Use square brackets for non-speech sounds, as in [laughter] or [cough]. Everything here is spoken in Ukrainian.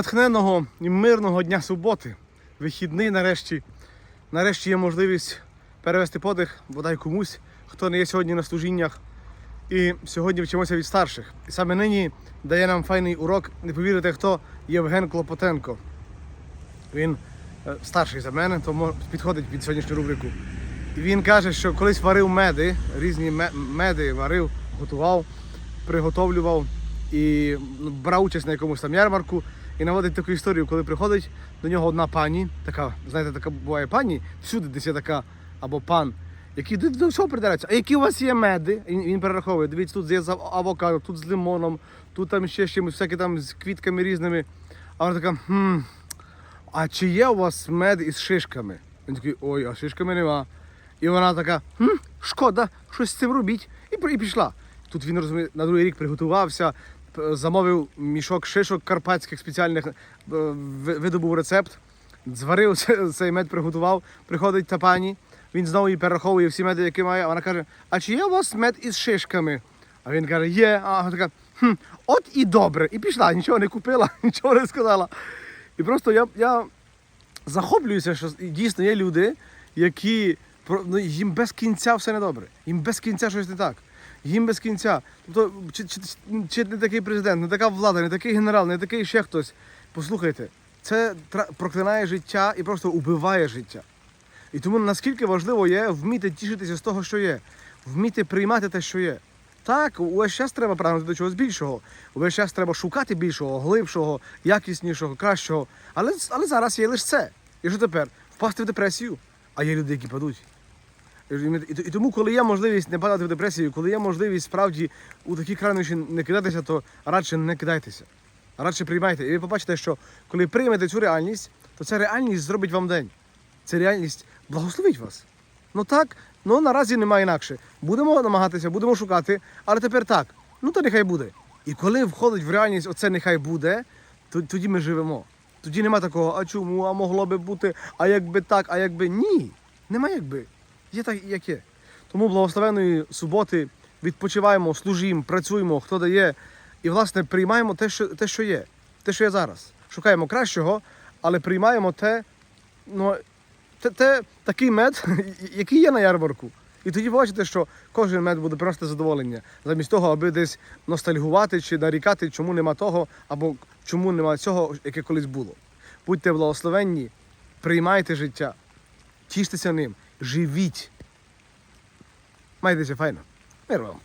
натхненного і мирного дня суботи. Вихідний нарешті. Нарешті є можливість перевести подих, бодай комусь, хто не є сьогодні на служіннях. І сьогодні вчимося від старших. І саме нині дає нам файний урок. Не повірите, хто Євген Клопотенко. Він е, старший за мене, тому підходить під сьогоднішню рубрику. І він каже, що колись варив меди, різні меди варив, готував, приготовлював і ну, брав участь на якомусь там ярмарку. І наводить таку історію, коли приходить до нього одна пані, така, знаєте, така буває пані, всюди десь є така, або пан, який до, всього придирається. А які у вас є меди? І він, перераховує. Дивіться, тут є авокадо, тут з лимоном, тут там ще чимось, всякі там з квітками різними. А вона така, хм, а чи є у вас мед із шишками? Він такий, ой, а шишками нема. І вона така, хм, шкода, щось з цим робіть. І, і пішла. Тут він розуміє, на другий рік приготувався, замовив мішок шишок карпатських спеціальних, е, видобув рецепт, зварив цей мед, приготував, приходить та пані, він знову їй перераховує всі меди, які має, а вона каже, а чи є у вас мед із шишками? А він каже, є, а вона така, хм, от і добре. І пішла, нічого не купила, [laughs] нічого не сказала. І просто я, я захоплююся, що дійсно є люди, які ну, їм без кінця все недобре. Їм без кінця щось не так. Їм без кінця. Тобто, чи, чи, чи не такий президент, не така влада, не такий генерал, не такий ще хтось. Послухайте, це проклинає життя і просто убиває життя. І тому наскільки важливо є вміти тішитися з того, що є, вміти приймати те, що є. Так, увесь час треба прагнути до чогось більшого. Увесь час треба шукати більшого, глибшого, якіснішого, кращого. Але, але зараз є лише це. І що тепер? Впасти в депресію. А є люди, які падуть. І, тому, коли є можливість не падати в депресію, коли є можливість справді у такі крайнощі не кидатися, то радше не кидайтеся. Радше приймайте. І ви побачите, що коли приймете цю реальність, то ця реальність зробить вам день. Ця реальність благословить вас. Ну так, ну наразі немає інакше. Будемо намагатися, будемо шукати, але тепер так. Ну то нехай буде. І коли входить в реальність, оце нехай буде, то тоді ми живемо. Тоді нема такого, а чому, а могло би бути, а якби так, а якби ні. Нема якби. Є так, як є. Тому благословеної суботи відпочиваємо, служимо, працюємо, хто дає. І, власне, приймаємо те, що, те, що є, те, що є зараз. Шукаємо кращого, але приймаємо те, ну, те, те, такий мед, [laughs] який є на ярмарку. І тоді бачите, що кожен мед буде просто задоволення, замість того, аби десь ностальгувати чи нарікати, чому нема того, або чому нема цього, яке колись було. Будьте благословенні, приймайте життя, тіштеся ним, живіть. Майтеся файно. Мир вам.